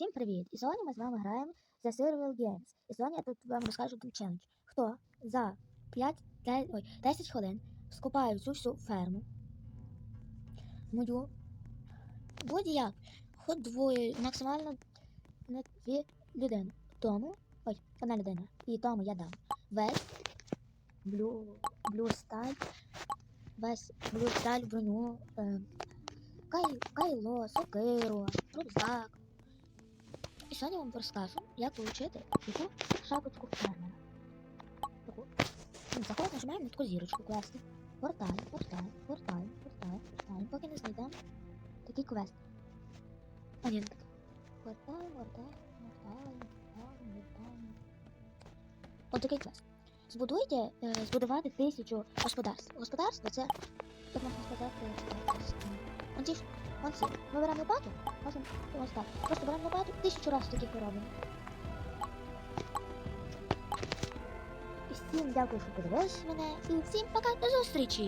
Всім привіт! І сьогодні ми з вами граємо за Survival Games. І сьогодні я тут вам розкажу один челендж. Хто за 5, 10, ой, 10 хвилин скупає цю всю ферму, мою, будь-як, хоч двоє, максимально на дві людини. Тому, ой, одна людина. І тому я дам весь блю, блю сталь, весь блю сталь, броню, е, кай, кайло, сокиру, рюкзак. І сьогодні я вам розкажу, як отримати таку шапочку фермера. Таку. Ну, Заходимо, нажимаємо на таку зірочку квести. Вертаємо, вертаємо, вертаємо, вертаємо, вертаємо, поки не знайдемо такий квест. Не такий. Вертаємо, вертаємо, вертаємо, вертаємо, вертаємо. От такий квест. Збудуйте, збудувати тисячу господарств. Господарство це, як можна сказати, он ці. Ми беремо лопату, можемо ось так. Просто беремо лопату, тисячу разів таких робимо. І всім дякую, що подивилися мене. І всім пока, до зустрічі!